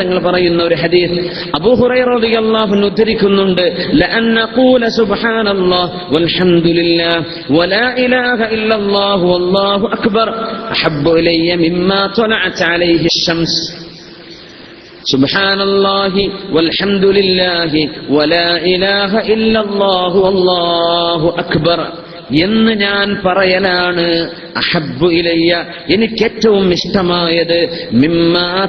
തങ്ങൾ പറയുന്ന ഒരു ഹദീസ് അബൂ ഹുറൈറ റളിയല്ലാഹു അൻഹു ഉദ്ധരിക്കുന്നുണ്ട് ലഅൻ നഖൂല സുബ്ഹാനല്ലാഹ് വൽഹംദുലില്ലാഹ് വലാ ഇലാഹ ഇല്ലല്ലാഹു വല്ലാഹു അക്ബർ അഹബ്ബു ഇലയ്യ മിമ്മാ ത്വലഅത് അലൈഹി الشمس سبحان الله والحمد لله ولا إله إلا الله والله أكبر എന്ന് ഞാൻ പറയലാണ്. അഹബ്ബു ഇലയ്യ എനിക്ക് ഏറ്റവും ഇഷ്ടമായത് മിമ്മാ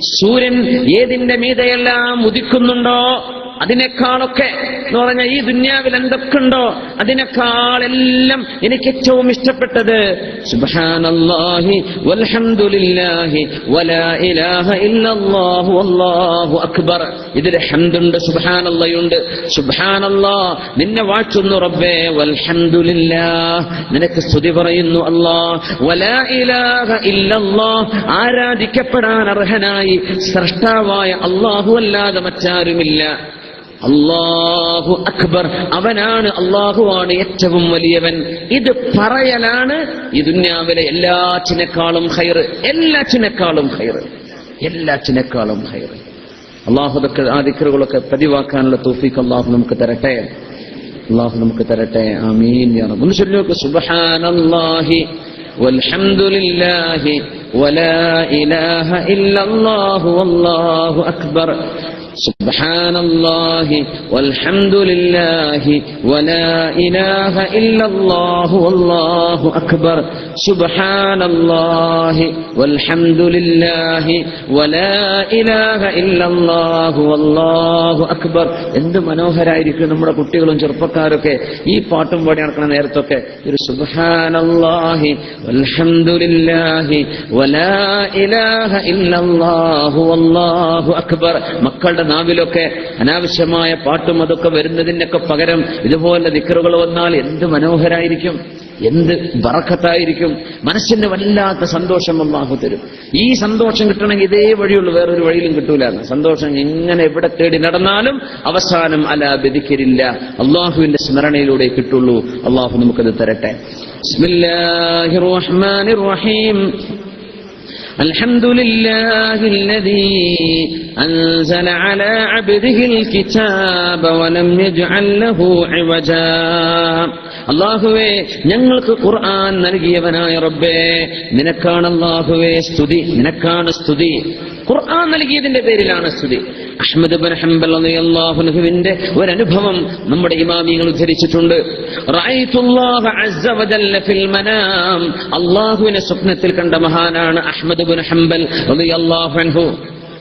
സൂര്യൻ ഏതിന്റെ മീതയെല്ലാം ഉദിക്കുന്നുണ്ടോ? അതിനേക്കാളൊക്കെ എന്ന് പറഞ്ഞാൽ ഈ ദുന്യാവിൽ എന്തൊക്കെയുണ്ടോ അതിനേക്കാളെല്ലാം എനിക്ക് ഏറ്റവും ഇഷ്ടപ്പെട്ടത്. സുബ്ഹാനല്ലാഹി വൽഹംദുലില്ലാഹി വലാ ഇലാഹ ഇല്ലല്ലാഹു വല്ലാഹു അക്ബർ. ഇതിൽ ഹംദുണ്ട് സുബ്ഹാനല്ലാഹുണ്ട് സുബ്ഹാനല്ലാ നിന്നെ വാഴ്ത്തുന്നു റബ്ബേ. വൽഹംദുലില്ലാ നിനക്ക് സ്തുതി പറയുന്നു അല്ലാ വലാ ഇലാഹ ഇല്ലല്ലാ ആരാധിക്കപ്പെടാൻ അർഹനായി സൃഷ്ടാവായ അല്ലാഹു അല്ലാതെ മറ്റാരുമില്ല. അള്ളാഹു അക്ബർ. അവനാണ് അള്ളാഹുവാണ് ഏറ്റവും വലിയവൻ. ഇത് പറയലാണ് ഈ ദുന്യാവിലെ എല്ലാറ്റിനേക്കാളും ഹൈർ എല്ലാറ്റിനേക്കാളും ഹൈർ എല്ലാറ്റിനേക്കാളും ഹൈർ അള്ളാഹു അതൊക്കെ ആ ദിക്കറുകളൊക്കെ പതിവാക്കാനുള്ള തോഫിക്ക് അള്ളാഹു നമുക്ക് തരട്ടെ? അള്ളാഹു നമുക്ക് തരട്ടെ? ആമീൻ. ഒന്ന് ചൊല്ലി നോക്ക്. സുബ്ഹാനല്ലാഹി വൽഹംദുലില്ലാഹി വലാ ഇലാഹ ഇല്ലല്ലാഹു വല്ലാഹു അക്ബർ. سبحان الله والحمد لله ولا إله إلا الله والله أكبر سبحان الله والحمد لله ولا إله إلا الله والله أكبر എന്ത് മനോഹരായിരിക്കും നമ്മുടെ കുട്ടികളും ചെറുപ്പക്കാരൊക്കെ ഈ പാട്ടും പാടി നടക്കുന്ന നേരത്തൊക്കെ ഒരു സുബ്ഹാനല്ലാഹി വൽഹംദുലില്ലാഹി വലാ ഇലാഹ ഇല്ലല്ലാഹു വല്ലാഹു അക്ബർ മക്കളുടെ നാവിലൊക്കെ അനാവശ്യമായ പാട്ടും അതൊക്കെ വരുന്നതിനൊക്കെ പകരം ഇതുപോലെ ദിക്കറുകൾ വന്നാൽ എന്ത് മനോഹരായിരിക്കും എന്ത് ബറക്കത്തായിരിക്കും മനസ്സിന് വല്ലാത്ത സന്തോഷം അള്ളാഹു തരും. ഈ സന്തോഷം കിട്ടണമെങ്കിൽ ഇതേ വഴിയുള്ളൂ വേറൊരു വഴിയിലും കിട്ടൂല സന്തോഷം എങ്ങനെ എവിടെ തേടി നടന്നാലും അവസാനം അല ബദിക്കരില്ല അള്ളാഹുവിന്റെ സ്മരണയിലൂടെ കിട്ടുള്ളൂ. അള്ളാഹു നമുക്കത് തരട്ടെ. الحمد لله الذي أنزل على عبده الكتاب ولم يجعل له عوجا അള്ളാഹുവേ ഞങ്ങൾക്ക് ഖുർആൻ നൽകിയവനായ റബ്ബേ നിനക്കാണ് അള്ളാഹുവേ സ്തുതി നിനക്കാണ് സ്തുതി ഖുർആൻ നൽകിയതിന്റെ പേരിലാണ് സ്തുതി അഹ്മദ് ബിൻ ഹംബൽ ഒരു ഒരനുഭവം നമ്മുടെ ഇമാമിയങ്ങൾ ഉദ്ധരിച്ചിട്ടുണ്ട്. അള്ളാഹുവിനെ സ്വപ്നത്തിൽ കണ്ട മഹാനാണ് അഹ്മദ് ബുൻ ഹംബൽ അള്ളാഹു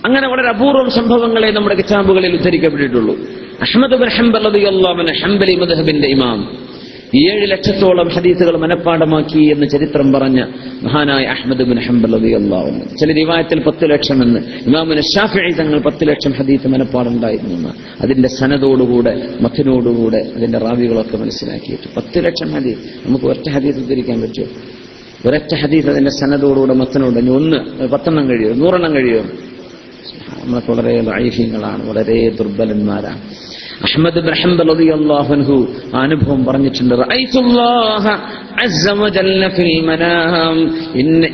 അങ്ങനെ വളരെ അപൂർവം സംഭവങ്ങളെ നമ്മുടെ കിതാബുകളിൽ ഉദ്ധരിക്കപ്പെട്ടിട്ടുള്ളൂ. അഹമ്മദ് ബിൻ ഹംബൽ ഹംബലി മദ്ഹബിന്റെ ഇമാം. ഏഴ് ലക്ഷത്തോളം ഹദീസുകൾ മനഃപ്പാടമാക്കി എന്ന് ചരിത്രം പറഞ്ഞ മഹാനായ അഹമ്മദ് ബിൻ ഹംബൽ അൻഹു. ചില റിവായത്തിൽ പത്ത് ലക്ഷം എന്ന് ഇമാമിന് ഷാഫിഈ തങ്ങൾ പത്ത് ലക്ഷം ഹദീസ് മനഃപ്പാടുണ്ടായിരുന്നു അതിന്റെ സനതോടുകൂടെ മഥനോടുകൂടെ അതിന്റെ റാവികളൊക്കെ മനസ്സിലാക്കിയിട്ട്. പത്ത് ലക്ഷം ഹദീസ്. നമുക്ക് ഒറ്റ ഹദീസ് ഉദ്ധരിക്കാൻ പറ്റുമോ? ഒരൊറ്റ ഹദീസ് അതിന്റെ സനതോടുകൂടെ മത്തനോട് ഇനി ഒന്ന് പത്തെണ്ണം കഴിയുമോ? നൂറെണ്ണം കഴിയുമോ? നമ്മളൊക്കെ വളരെ ലൈഫ്യങ്ങളാണ് വളരെ ദുർബലന്മാരാണ്. അഹമ്മദ് ബിൻ ഹംബൽ റളിയല്ലാഹു അൻഹു ആ അനുഭവം പറഞ്ഞിട്ടുണ്ട്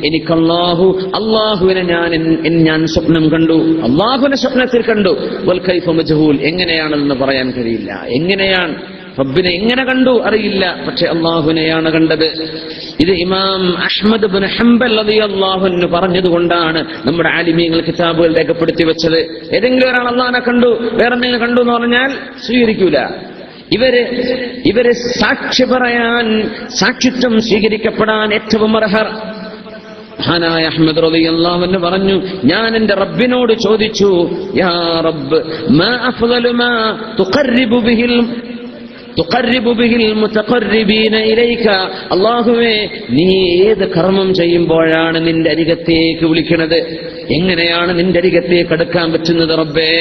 എനിക്ക് അല്ലാഹു അള്ളാഹുവിനെ ഞാൻ ഞാൻ സ്വപ്നം കണ്ടു അള്ളാഹുവിനെ സ്വപ്നത്തിൽ കണ്ടു. മജ്ഹൂൽ എങ്ങനെയാണെന്ന് പറയാൻ കഴിയില്ല. എങ്ങനെയാണ്? റബ്ബിനെ എങ്ങനെ കണ്ടു? അറിയില്ല. പക്ഷെ അള്ളാഹുവിനെയാണ് കണ്ടത്. ഇത് ഇമാം അഹ്മദ് ബിൻ ഹംബൽ അള്ളാഹുന് പറഞ്ഞതുകൊണ്ടാണ് നമ്മുടെ ആലിമീങ്ങൾ കിതാബുകൾ രേഖപ്പെടുത്തി വെച്ചത്. ഏതെങ്കിലും ഒരാൾ അള്ളാഹിനെ കണ്ടു വേറെ എന്തെങ്കിലും കണ്ടു എന്ന് പറഞ്ഞാൽ സ്വീകരിക്കൂല. ഇവർ ഇവർ സാക്ഷി പറയാൻ സാക്ഷിത്വം സ്വീകരിക്കപ്പെടാൻ ഏറ്റവും അർഹർ. മഹാനായ അഹമ്മദ് റളിയല്ലാഹു അള്ളാഹുവിന് പറഞ്ഞു ഞാൻ എന്റെ റബ്ബിനോട് ചോദിച്ചു യാ റബ്ബ് മാ തുഖർരിബു ബിഹിൽ മുതഖർരിബീന ഇലൈക അല്ലാഹുവേ നീ ഏത് കർമ്മം ചെയ്യുമ്പോഴാണ് നിന്റെ അരികത്തേക്ക് വിളിക്കുന്നത് എങ്ങനെയാണ് നിന്റെ അരികത്തേക്ക് അടുക്കാൻ പറ്റുന്നത് റബ്ബേ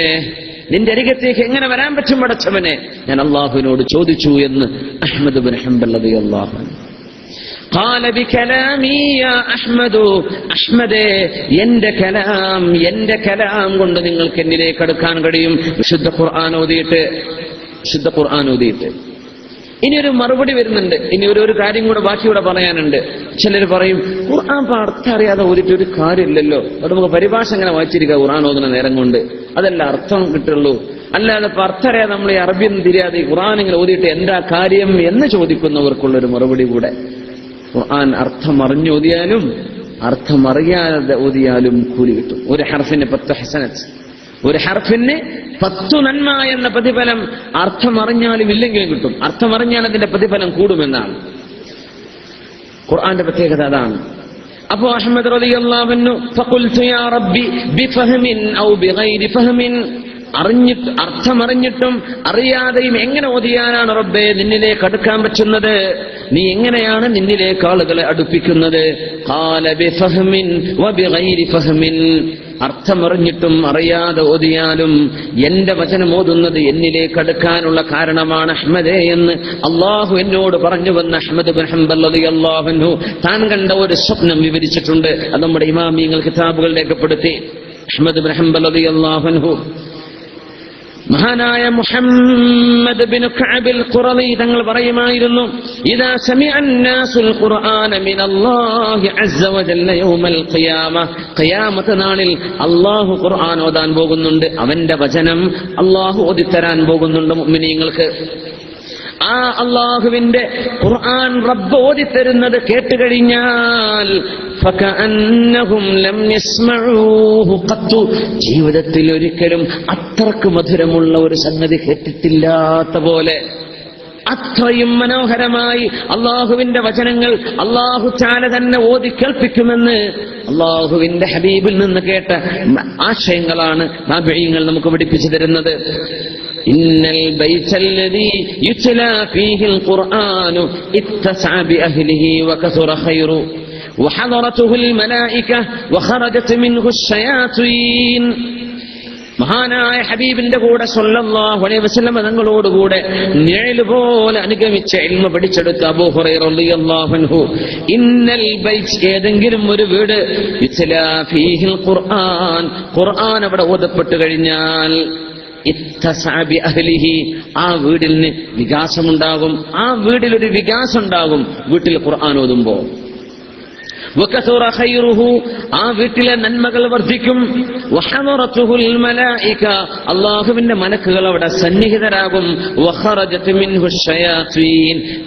നിന്റെ അരികത്തേക്ക് എങ്ങനെ വരാൻ പറ്റും പടച്ചവനെ ഞാൻ അള്ളാഹുവിനോട് ചോദിച്ചു എന്ന് അഹമ്മദ് ബിൻ ഹംബൽ റളിയല്ലാഹു അൻഹു قال بكلامي يا أحمد അഹ്മദേ എന്റെ കലാം എന്റെ കലാം കൊണ്ട് നിങ്ങൾക്ക് എന്നിലേക്ക് അടുക്കാൻ കഴിയും വിശുദ്ധ ഖുർആൻ ഓതിയിട്ട് വിശുദ്ധ ഖുർആൻ ഓതിയിട്ട് ഇനി ഒരു മറുപടി വരുന്നുണ്ട്. ഇനി ഒരു ഒരു കാര്യം കൂടെ ബാക്കി കൂടെ പറയാനുണ്ട്. ചിലർ പറയും ഖുർആൻ ഇപ്പൊ അർത്ഥം അറിയാതെ ഓതിട്ട് ഒരു കാര്യമില്ലല്ലോ. അത് നമുക്ക് പരിഭാഷ അങ്ങനെ വായിച്ചിരിക്കുക ഖുർആൻ ഓതുന്ന നേരം കൊണ്ട്. അതല്ല അർത്ഥം കിട്ടുള്ളൂ. അല്ലാതെ ഇപ്പൊ അർത്ഥം അറിയാതെ നമ്മൾ ഈ അറബി ഒന്നും തിരിയാതെ ഖുർആൻ ഇങ്ങനെ ഓതിയിട്ട് എന്താ കാര്യം എന്ന് ചോദിക്കുന്നവർക്കുള്ള ഒരു മറുപടി കൂടെ. ഖുർആൻ അർത്ഥം അറിഞ്ഞോതിയാലും അർത്ഥം അറിയാതെ ഓതിയാലും കൂലി കിട്ടും. ഒരു ഹർഫിന് പത്ത് ഹസനത്ത്. ഒരു ഹർഫിന് പത്തു നന്മ എന്ന പ്രതിഫലം അർത്ഥമറിഞ്ഞാലും ഇല്ലെങ്കിലും കിട്ടും. അർത്ഥമറിഞ്ഞാൽ അതിന്റെ പ്രതിഫലം കൂടുമെന്നാണ്. ഖുർആന്റെ പ്രത്യേകത അതാണ്. അപ്പോ അഹമ്മദ് റളിയല്ലാഹു റബ്ബി ബിഫഹ്മിൻ ഔ ബിഗൈരി ഫഹ്മിൻ. അർത്ഥമറിഞ്ഞിട്ടും അറിയാതെയും എങ്ങനെ ഓതിയാനാണ് റബ്ബെ നിന്നിലേക്ക് അടുക്കാൻ പറ്റുന്നത്? നീ എങ്ങനെയാണ് നിന്നിലേക്ക് ആളുകളെ അടുപ്പിക്കുന്നത്? അർത്ഥമറിഞ്ഞിട്ടും അറിയാതെ ഓതിയാലും എന്റെ വചനം ഓതുന്നത് എന്നിലേക്ക് അടുക്കാനുള്ള കാരണമാണ് അഹ്മദേ എന്ന് അള്ളാഹു എന്നോട് പറഞ്ഞു വന്ന അഹ്മദ് അള്ളാഹുനു താൻ കണ്ട ഒരു സ്വപ്നം വിവരിച്ചിട്ടുണ്ട്. അത് നമ്മുടെ ഇമാമിയങ്ങൾ കിതാബുകൾ രേഖപ്പെടുത്തി. അഹ്മദ് ബിൻ ഹംബൽ റളിയല്ലാഹു മഹാനായ മുഹമ്മദ് ബിൻ കഅബിൽ ഖുറളി തങ്ങൾ പറയുമായിരുന്നു ഇദാ സമിഅ അന്നാസുൽ ഖുർആന മിനല്ലാഹി അസ്സ വജല്ല യൗമൽ ഖിയാമ. ഖിയാമത്ത് നാളിൽ അല്ലാഹു ഖുർആൻ ഓതാൻ പോകുന്നുണ്ട്. അവന്റെ വചനം അല്ലാഹു ഓതിത്തരാൻ പോകുന്നുണ്ട് മുഅ്മിനീങ്ങൾക്ക്. ആ അള്ളാഹുവിന്റെ ഖുർആൻ റബ്ബ് ഓതിത്തരുന്നത് കേട്ടുകഴിഞ്ഞാൽ ജീവിതത്തിൽ ഒരിക്കലും അത്രയ്ക്ക് മധുരമുള്ള ഒരു സംഗതി കേട്ടിട്ടില്ലാത്ത പോലെ അത്രയും മനോഹരമായി അള്ളാഹുവിന്റെ വചനങ്ങൾ അള്ളാഹു ചാല തന്നെ ഓതി കേൾപ്പിക്കുമെന്ന് അള്ളാഹുവിന്റെ ഹബീബിൽ നിന്ന് കേട്ട ആശയങ്ങളാണ് നാബിയങ്ങൾ നമുക്ക് പഠിപ്പിച്ചു തരുന്നത്. ഇന്നൽ ബൈസല്ലദീ യുത്ലാ ഖുർആനു ഇത്തസഅ ബിഅഹ്ലിഹി വകസുറ ഖൈറു. وحضرته الملائكة وخرجت منه الشياطين. മഹാനായ ഹബീബിന്റെ കൂടെ സ്വല്ലാഹുലൈവസ്ലമ തങ്ങളോടുകൂടെ നിഴൽ പോലെ അനുഗമിച്ച എൽമ പഠിച്ചെടുത്ത അബൂഹുറു ഇന്നൽ ബൈച്ച് ഏതെങ്കിലും ഒരു വീട് ഖുർആൻ. ഖുർആൻ അവിടെ ഓതപ്പെട്ടു കഴിഞ്ഞാൽ അഹ്ലിഹി. ആ വീടിന് വികാസമുണ്ടാകും. ആ വീട്ടിൽ ഒരു വികാസം ഉണ്ടാകും വീട്ടിൽ ഖുർആൻ ഓതുമ്പോൾ ആ വീട്ടിലെ നന്മകൾ വർദ്ധിക്കും. അള്ളാഹുവിന്റെ മലക്കുകൾ അവിടെ സന്നിഹിതരാകും.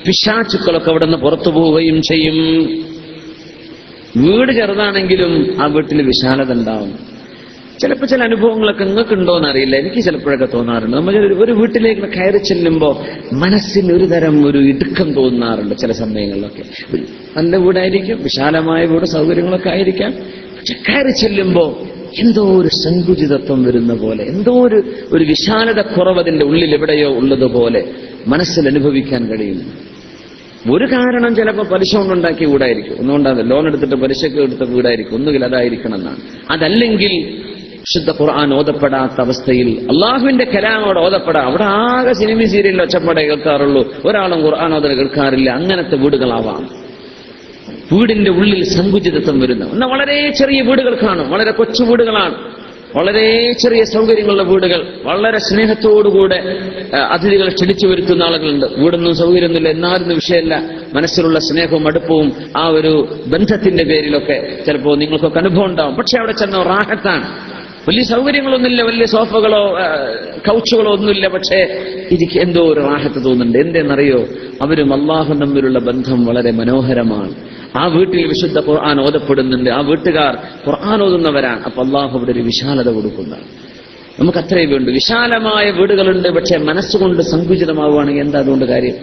പിശാച്ചുക്കളൊക്കെ അവിടെ നിന്ന് പുറത്തു പോവുകയും ചെയ്യും. വീട് ചെറുതാണെങ്കിലും ആ വീട്ടിൽ വിശാലത ഉണ്ടാവും. ചിലപ്പോൾ ചില അനുഭവങ്ങളൊക്കെ നിങ്ങൾക്ക് ഉണ്ടോന്ന് അറിയില്ല. എനിക്ക് ചിലപ്പോഴൊക്കെ തോന്നാറുണ്ട്. നമ്മൾ ഒരു- വീട്ടിലേക്ക് കയറി ചെല്ലുമ്പോൾ മനസ്സിന് ഒരു തരം ഒരു ഇടുക്കം തോന്നാറുണ്ട് ചില സമയങ്ങളിലൊക്കെ. നല്ല വീടായിരിക്കും വിശാലമായ വീട് സൗകര്യങ്ങളൊക്കെ ആയിരിക്കാം. പക്ഷെ കയറി ചെല്ലുമ്പോൾ എന്തോ ഒരു സങ്കുചിതത്വം വരുന്ന പോലെ എന്തോ ഒരു ഒരു വിശാലത കുറവ് അതിന്റെ ഉള്ളിൽ എവിടെയോ ഉള്ളതുപോലെ മനസ്സിൽ അനുഭവിക്കാൻ കഴിയുന്നു. ഒരു കാരണം ചിലപ്പോൾ പലിശ കൊണ്ടുണ്ടാക്കിയ വീടായിരിക്കും. ഒന്നുകൊണ്ടാണ് ലോൺ എടുത്തിട്ട് പലിശക്ക് എടുത്ത വീടായിരിക്കും. ഒന്നുകിൽ അതായിരിക്കണം എന്നാണ്. അതല്ലെങ്കിൽ ശുദ്ധ ഖുർആൻ ഓതപ്പെടാത്ത അവസ്ഥയിൽ അള്ളാഹുവിന്റെ കലാമോട് ഓതപ്പെടാം. അവിടെ ആകെ സിനിമ സീരിയലിൽ ഒച്ചപ്പാടെ കേൾക്കാറുള്ളൂ. ഒരാളും ഖുർആൻ ഓതന കേൾക്കാറില്ല. അങ്ങനത്തെ വീടുകളാവാം. വീടിന്റെ ഉള്ളിൽ സങ്കുചിതത്വം വരുന്നു. എന്നാൽ വളരെ ചെറിയ വീടുകൾ കാണും. വളരെ കൊച്ചു വീടുകളാണ്. വളരെ ചെറിയ സൗകര്യങ്ങളുള്ള വീടുകൾ. വളരെ സ്നേഹത്തോടുകൂടെ അതിഥികൾ ക്ഷണിച്ചു വരുത്തുന്ന ആളുകളുണ്ട്. വീടൊന്നും സൗകര്യമൊന്നുമില്ല. എന്നാലും വിഷയമല്ല. മനസ്സിലുള്ള സ്നേഹവും അടുപ്പവും ആ ഒരു ബന്ധത്തിന്റെ പേരിലൊക്കെ ചിലപ്പോൾ നിങ്ങൾക്കൊക്കെ അനുഭവം ഉണ്ടാവും. പക്ഷെ അവിടെ ചെന്ന റാഹത്താണ്. വലിയ സൗകര്യങ്ങളൊന്നുമില്ല വലിയ സോഫകളോ കൗച്ചുകളോ ഒന്നുമില്ല പക്ഷേ എനിക്ക് എന്തോ ഒരു റാഹത്ത് തോന്നുന്നുണ്ട്. എന്തെന്നറിയോ? അവരും അള്ളാഹു തമ്മിലുള്ള ബന്ധം വളരെ മനോഹരമാണ്. ആ വീട്ടിൽ വിശുദ്ധ ഖുർആൻ ഓതപ്പെടുന്നുണ്ട്. ആ വീട്ടുകാർ ഖുർആൻ ഓതുന്നവരാണ്. അപ്പൊ അള്ളാഹു അവിടെ ഒരു വിശാലത കൊടുക്കുന്നതാണ് നമുക്ക് അത്രയും വേണ്ടു. വിശാലമായ വീടുകളുണ്ട് പക്ഷെ മനസ്സുകൊണ്ട് സങ്കുചിതമാവുകയാണെങ്കിൽ എന്താ അതുകൊണ്ട് കാര്യം?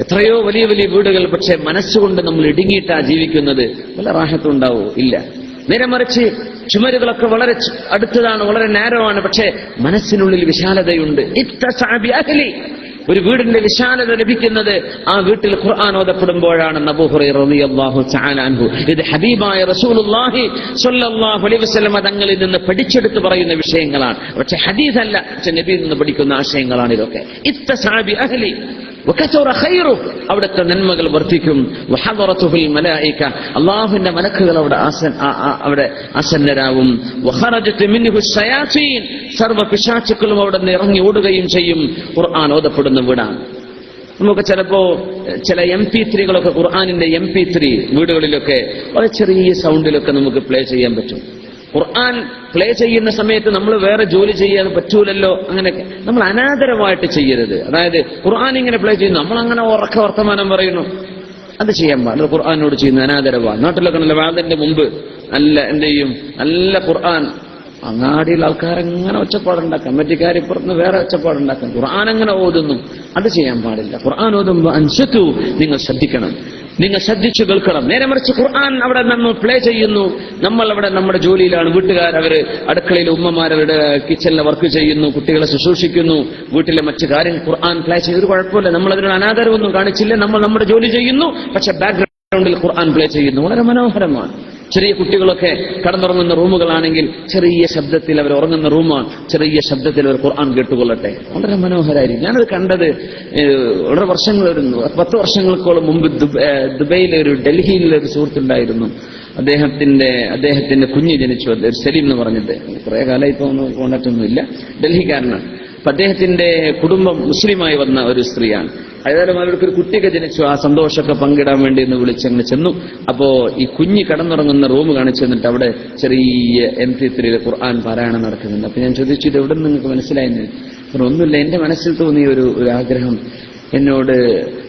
എത്രയോ വലിയ വലിയ വീടുകൾ പക്ഷെ മനസ്സുകൊണ്ട് നമ്മൾ ഇടുങ്ങിയിട്ടാ ജീവിക്കുന്നത്. വല്ല റാഹത്തുണ്ടാവോ ഇല്ല. നേരെ മറിച്ച് ചുമരുകളൊക്കെ വളരെ അടുത്തതാണ് വളരെ നേരമാണ് പക്ഷേ മനസ്സിനുള്ളിൽ വിശാലതയുണ്ട്. ഒരു വീടിന്റെ വിശാലത ലഭിക്കുന്നത് ആ വീട്ടിൽ ഖുർആൻ ഓതപ്പെടുമ്പോഴാണ്. ഇത് ഹബീബായ തങ്ങളിൽ നിന്ന് പഠിച്ചെടുത്ത് പറയുന്ന വിഷയങ്ങളാണ്. പക്ഷെ ഹദീസ് അല്ല പക്ഷെ നബിയിൽ നിന്ന് പഠിക്കുന്ന ആശയങ്ങളാണ് ഇതൊക്കെ. ഇത്തസഅ ബി അഹ്ലി. അവിടുത്തെ നന്മകൾ വർദ്ധിക്കും. അള്ളാഹുവിന്റെ മലക്കുകൾ അവിടെ അവിടെ ആസന്നരാവും. സർവ പിശാചുക്കളും അവിടെ നിന്ന് ഇറങ്ങി ഓടുകയും ചെയ്യും. ഖുർആൻ ഓതപ്പെടുന്ന വീടാണ്. നമുക്ക് ചിലപ്പോ ചില എം പി ത്രീകളൊക്കെ ഖുർആാനിന്റെ എം പി ത്രീ വീടുകളിലൊക്കെ വളരെ ചെറിയ സൗണ്ടിലൊക്കെ നമുക്ക് പ്ലേ ചെയ്യാൻ പറ്റും. ഖുർആൻ പ്ലേ ചെയ്യുന്ന സമയത്ത് നമ്മൾ വേറെ ജോലി ചെയ്യാൻ പറ്റൂലല്ലോ അങ്ങനെയൊക്കെ. നമ്മൾ അനാദരമായിട്ട് ചെയ്യരുത്. അതായത് ഖുർആൻ ഇങ്ങനെ പ്ലേ ചെയ്യുന്നു. നമ്മൾ അങ്ങനെ ഉറക്ക വർത്തമാനം പറയുന്നു. അത് ചെയ്യാൻ പാടില്ല. ഖുർആാനോട് ചെയ്യുന്ന. അനാദരവാണ്. നാട്ടിലൊക്കെ നല്ല വാദന്റെ മുമ്പ് നല്ല എന്ത് ചെയ്യും? നല്ല ഖുർആൻ. അങ്ങാടിയിൽ ആൾക്കാരെങ്ങനെ ഒച്ചപ്പാടുണ്ടാക്കാം. കമ്മിറ്റിക്കാർ ഇപ്പുറത്ത് വേറെ ഒച്ചപ്പാടുണ്ടാക്കാം. ഖുർആൻ അങ്ങനെ ഓതുന്നു. അത് ചെയ്യാൻ പാടില്ല. ഖുർആൻ ഓതുമ്പോൾ അൻസത്തു നിങ്ങൾ ശ്രദ്ധിക്കണം. നിങ്ങൾ ശ്രദ്ധിച്ചു കേൾക്കണം. നേരെ മറിച്ച് ഖുർആൻ അവിടെ നമ്മൾ പ്ലേ ചെയ്യുന്നു. നമ്മൾ അവിടെ നമ്മുടെ ജോലിയിലാണ്. വീട്ടുകാർ അവർ അടുക്കളയിൽ ഉമ്മമാരവരുടെ കിച്ചണിലെ വർക്ക് ചെയ്യുന്നു. കുട്ടികളെ ശുശ്രൂഷിക്കുന്നു. വീട്ടിലെ മറ്റു കാര്യം ഖുർആൻ പ്ലേ ഒരു കുഴപ്പമില്ല. നമ്മൾ അതിനോട് അനാദരവൊന്നും കാണിച്ചില്ല. നമ്മൾ നമ്മുടെ ജോലി ചെയ്യുന്നു. പക്ഷെ ബാക്ക്ഗ്രൗണ്ടിൽ ഖുർആൻ പ്ലേ ചെയ്യുന്നു. വളരെ മനോഹരമാണ്. ചെറിയ കുട്ടികളൊക്കെ കടന്നുറങ്ങുന്ന റൂമുകളാണെങ്കിൽ ചെറിയ ശബ്ദത്തിൽ അവർ ഉറങ്ങുന്ന റൂമാണ്. ചെറിയ ശബ്ദത്തിൽ അവർ ഖുർആൻ കേട്ടുകൊള്ളട്ടെ. വളരെ മനോഹരമായിരിക്കും ഞാനത് കണ്ടത് വളരെ വർഷങ്ങൾ പത്ത് വർഷങ്ങൾക്കോളം മുമ്പ് ദുബ- ദുബൈയിലെ ഒരു ഡൽഹിയിലെ ഒരു സുഹൃത്തുണ്ടായിരുന്നു. അദ്ദേഹത്തിന്റെ അദ്ദേഹത്തിന്റെ കുഞ്ഞ് ജനിച്ചു. സലീം എന്ന് പറഞ്ഞിട്ട്. കുറെ കാലം ഇപ്പൊ കോണ്ടാക്ട് ഒന്നുമില്ല ഡൽഹിക്കാരനാണ്. അദ്ദേഹത്തിന്റെ കുടുംബം മുസ്ലിമായി വന്ന ഒരു സ്ത്രീയാണ്. ഏതായാലും അവർക്ക് ഒരു കുട്ടിയൊക്കെ ജനിച്ചു. ആ സന്തോഷമൊക്കെ പങ്കിടാൻ വേണ്ടി എന്ന് വിളിച്ചങ്ങനെ ചെന്നു. അപ്പോ ഈ കുഞ്ഞ് കടന്നുറങ്ങുന്ന റൂം കാണിച്ചു തന്നിട്ട് അവിടെ ചെറിയ എം പി ത്രീയിലെ ഖുർആൻ പാരായണം നടക്കുന്നുണ്ട്. അപ്പൊ ഞാൻ ചോദിച്ചു ഇത് എവിടെ നിങ്ങൾക്ക് മനസ്സിലായിരുന്നു ഒന്നുമില്ല എന്റെ മനസ്സിൽ തോന്നിയ ഒരു ആഗ്രഹം. എന്നോട്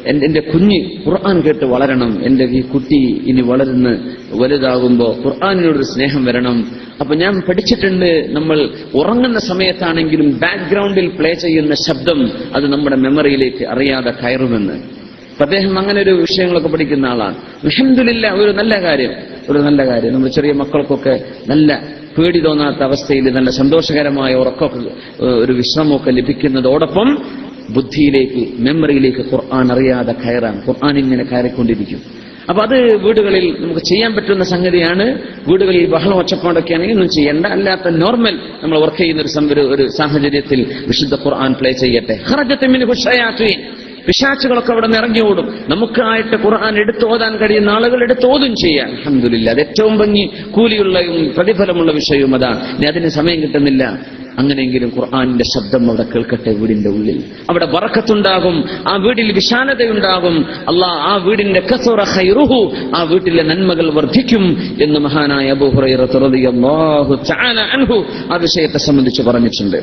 എന്റെ കുഞ്ഞ് ഖുർആൻ കേട്ട് വളരണം. എന്റെ ഈ കുട്ടി ഇനി വളരുന്ന വലുതാകുമ്പോ ഖുർആാനിനോടൊരു സ്നേഹം വരണം. അപ്പൊ ഞാൻ പഠിച്ചിട്ടുണ്ട് നമ്മൾ ഉറങ്ങുന്ന സമയത്താണെങ്കിലും ബാക്ക്ഗ്രൗണ്ടിൽ പ്ലേ ചെയ്യുന്ന ശബ്ദം അത് നമ്മുടെ മെമ്മറിയിലേക്ക് അറിയാതെ കയറുമെന്ന്. അപ്പൊ അദ്ദേഹം അങ്ങനെ ഒരു വിഷയങ്ങളൊക്കെ പഠിക്കുന്ന ആളാണ്. അൽഹംദുലില്ലാ ഒരു നല്ല കാര്യം. ഒരു നല്ല കാര്യം. നമ്മൾ ചെറിയ മക്കൾക്കൊക്കെ നല്ല പേടി തോന്നാത്ത അവസ്ഥയിൽ നല്ല സന്തോഷകരമായ ഉറക്കമൊക്കെ ഒരു വിശ്രമമൊക്കെ ലഭിക്കുന്നതോടൊപ്പം ബുദ്ധിയിലേക്ക് മെമ്മറിയിലേക്ക് ഖുർആൻ അറിയാതെ കയറാൻ ഖുർആൻ ഇങ്ങനെ കയറിക്കൊണ്ടിരിക്കും. അപ്പൊ അത് വീടുകളിൽ നമുക്ക് ചെയ്യാൻ പറ്റുന്ന സംഗതിയാണ്. വീടുകളിൽ ബഹളം ഒച്ചപ്പാടൊക്കെ ആണെങ്കിൽ ഒന്നും ചെയ്യേണ്ട. അല്ലാത്ത നോർമൽ നമ്മൾ വർക്ക് ചെയ്യുന്ന ഒരു സം- ഒരു- സാഹചര്യത്തിൽ വിശുദ്ധ ഖുർആൻ പ്ലേ ചെയ്യട്ടെ. ഖറജത്തുമിൻ ഹുഷയാത്തുൻ. പിശാച്ചുകളൊക്കെ അവിടെ നിന്ന് ഇറങ്ങി ഓടും. നമുക്കായിട്ട് ഖുർആൻ എടുത്ത് ഓതാൻ കഴിയുന്ന ആളുകൾ എടുത്ത് ഓതും ചെയ്യാൻ അഹമ്മദില്ല അത് ഏറ്റവും ഭംഗി. കൂലിയുള്ളതും പ്രതിഫലമുള്ള വിഷയവും അതാണ്. അതിന് സമയം കിട്ടുന്നില്ല. അങ്ങനെയെങ്കിലും ഖുർആാനിന്റെ ശബ്ദം അവിടെ കേൾക്കട്ടെ വീടിന്റെ ഉള്ളിൽ. അവിടെ വറക്കത്തുണ്ടാകും ആ വീടിൽ വിശാലതയുണ്ടാകും. അള്ളാഹ് ആ വീടിന്റെ കസുറ ഖൈറുഹു ആ വീട്ടിലെ നന്മകൾ വർദ്ധിക്കും എന്ന് മഹാനായ അബൂ ഹുറൈറത്ത് റളിയല്ലാഹു തആല അൻഹു ആ വിഷയത്തെ സംബന്ധിച്ച് പറഞ്ഞിട്ടുണ്ട്.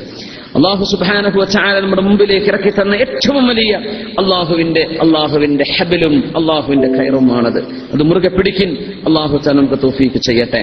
അള്ളാഹു സുബാനഹു വതആല നമ്മുടെ മുമ്പിലേക്ക് ഇറക്കി തന്ന ഏറ്റവും വലിയ അള്ളാഹുവിന്റെ അള്ളാഹുവിന്റെ ഹബലും അള്ളാഹുവിന്റെ കയറുമാണത് അത്. മുറുകെ പിടിക്കും അള്ളാഹു തആല നമുക്ക് തോഫീക്ക് ചെയ്യട്ടെ.